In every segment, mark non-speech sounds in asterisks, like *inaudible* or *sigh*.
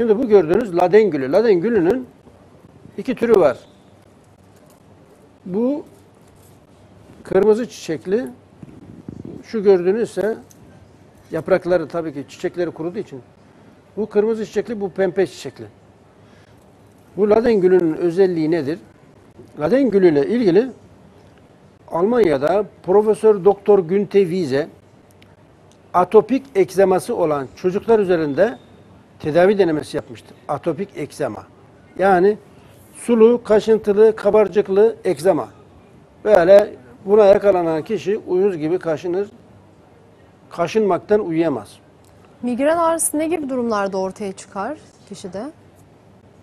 Şimdi bu gördüğünüz laden gülü. Laden gülünün iki türü var. Bu kırmızı çiçekli, şu gördüğünüz ise yaprakları tabii ki çiçekleri kuruduğu için. Bu kırmızı çiçekli, bu pembe çiçekli. Bu laden gülünün özelliği nedir? Laden gülüyle ilgili Almanya'da Profesör Doktor Günter Wiese atopik ekzeması olan çocuklar üzerinde tedavi denemesi yapmıştır. Atopik ekzema. Yani sulu, kaşıntılı, kabarcıklı ekzema. Böyle buna yakalanan kişi uyuz gibi kaşınır. Kaşınmaktan uyuyamaz. Migren ağrısı ne gibi durumlarda ortaya çıkar kişide?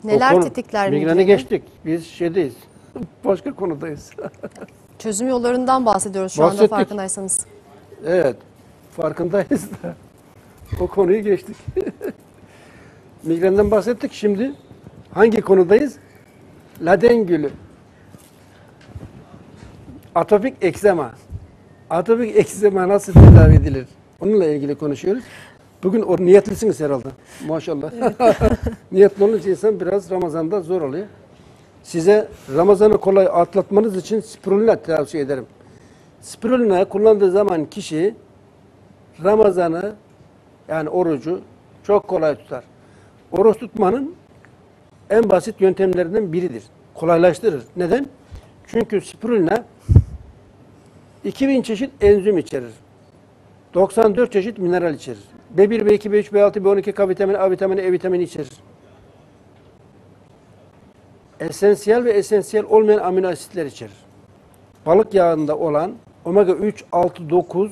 Neler O konu- tetikler Migreni migreni? geçtik. Biz şeydeyiz. *laughs* Başka konudayız. *laughs* Çözüm yollarından bahsediyoruz şu anda Bahsettik. farkındaysanız. Evet. Farkındayız da. O konuyu geçtik. *laughs* Migrenden bahsettik. Şimdi hangi konudayız? Laden gülü. Atopik eksema. Atopik eksema nasıl tedavi edilir? Onunla ilgili konuşuyoruz. Bugün o niyetlisiniz herhalde. Maşallah. *laughs* Niyetli olunca insan biraz Ramazan'da zor oluyor. Size Ramazan'ı kolay atlatmanız için spirulina tavsiye ederim. Spirulina kullandığı zaman kişi Ramazan'ı yani orucu çok kolay tutar. Oruç tutmanın en basit yöntemlerinden biridir. Kolaylaştırır. Neden? Çünkü spirulina 2000 çeşit enzim içerir. 94 çeşit mineral içerir. B1, B2, B3, B6, B12, K vitamini, A vitamini, E vitamini içerir. Esansiyel ve esansiyel olmayan amino asitler içerir. Balık yağında olan omega 3, 6, 9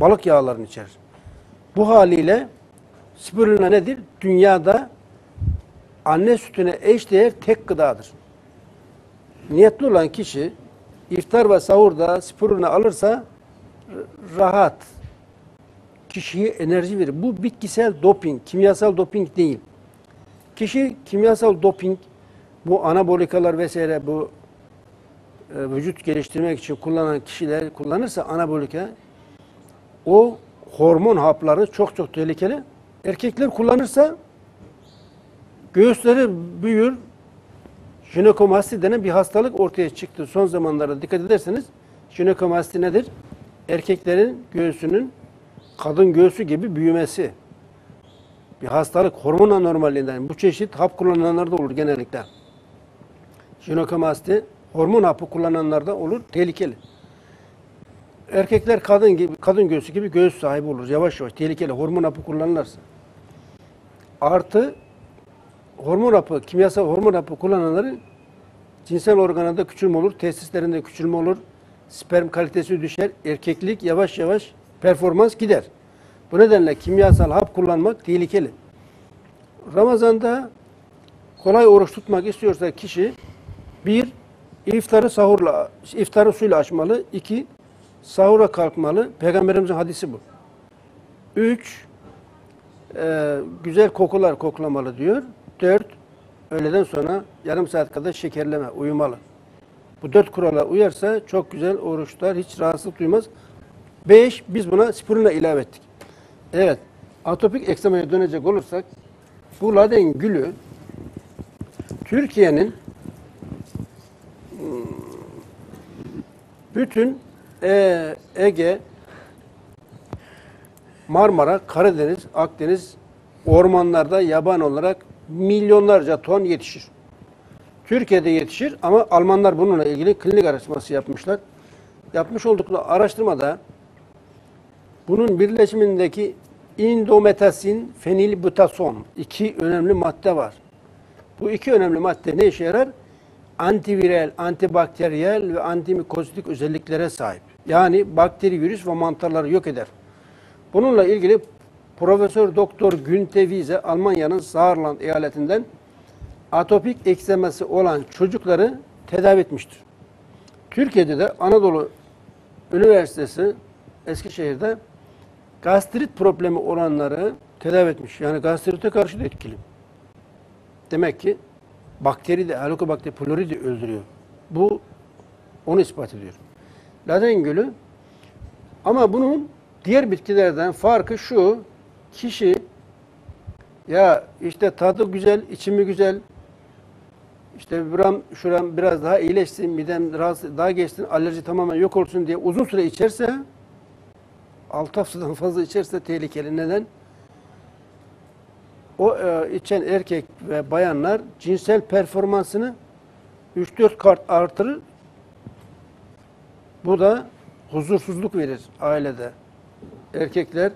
balık yağlarını içerir. Bu haliyle spirulina nedir? Dünyada anne sütüne eşdeğer tek gıdadır. Niyetli olan kişi iftar ve sahurda spirulina alırsa rahat, kişiye enerji verir. Bu bitkisel doping, kimyasal doping değil. Kişi kimyasal doping, bu anabolikalar vesaire bu e, vücut geliştirmek için kullanan kişiler kullanırsa anabolika o hormon hapları çok çok tehlikeli. Erkekler kullanırsa göğüsleri büyür. Jinekomasti denen bir hastalık ortaya çıktı. Son zamanlarda dikkat ederseniz jinekomasti nedir? Erkeklerin göğsünün kadın göğsü gibi büyümesi. Bir hastalık hormon anormalliğinden. Bu çeşit hap kullananlarda olur genellikle. Jinekomasti hormon hapı kullananlarda olur. Tehlikeli. Erkekler kadın gibi kadın göğsü gibi göğüs sahibi olur. Yavaş yavaş tehlikeli hormon hapı kullanırlarsa. Artı hormon hapı, kimyasal hormon hapı kullananların cinsel organında küçülme olur, testislerinde küçülme olur, sperm kalitesi düşer, erkeklik yavaş yavaş performans gider. Bu nedenle kimyasal hap kullanmak tehlikeli. Ramazanda kolay oruç tutmak istiyorsa kişi bir, iftarı sahurla, iftarı suyla açmalı. iki sahura kalkmalı. Peygamberimizin hadisi bu. Üç, e, güzel kokular koklamalı diyor. Dört, öğleden sonra yarım saat kadar şekerleme, uyumalı. Bu dört kurala uyarsa çok güzel oruçlar, hiç rahatsızlık duymaz. Beş, biz buna spirulina ilave ettik. Evet, atopik eksemaya dönecek olursak, bu laden gülü Türkiye'nin hmm, bütün e, Ege, Marmara, Karadeniz, Akdeniz ormanlarda yaban olarak milyonlarca ton yetişir. Türkiye'de yetişir ama Almanlar bununla ilgili klinik araştırması yapmışlar. Yapmış oldukları araştırmada bunun birleşimindeki indometasin, fenilbutason iki önemli madde var. Bu iki önemli madde ne işe yarar? Antiviral, antibakteriyel ve antimikozitik özelliklere sahip. Yani bakteri, virüs ve mantarları yok eder. Bununla ilgili Profesör Doktor Günter Wiese Almanya'nın Saarland eyaletinden atopik eksemesi olan çocukları tedavi etmiştir. Türkiye'de de Anadolu Üniversitesi Eskişehir'de gastrit problemi olanları tedavi etmiş. Yani gastrite karşı da etkili. Demek ki bakteri de, Helicobacter pylori de öldürüyor. Bu onu ispat ediyor. Laden gülü ama bunun diğer bitkilerden farkı şu, kişi Ya işte tadı güzel, içimi güzel. İşte buram şuram biraz daha iyileşsin, midem rahatsız, daha geçsin, alerji tamamen yok olsun diye uzun süre içerse 6 haftadan fazla içerse tehlikeli. Neden? O e, içen erkek ve bayanlar cinsel performansını 3-4 kart artırır. Bu da huzursuzluk verir ailede. Erkekler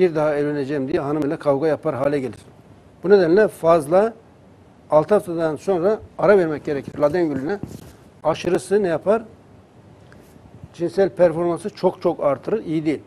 bir daha evleneceğim diye hanımıyla kavga yapar hale gelir. Bu nedenle fazla 6 haftadan sonra ara vermek gerekir. Laden gülüne aşırısı ne yapar? Cinsel performansı çok çok artırır, iyi değil.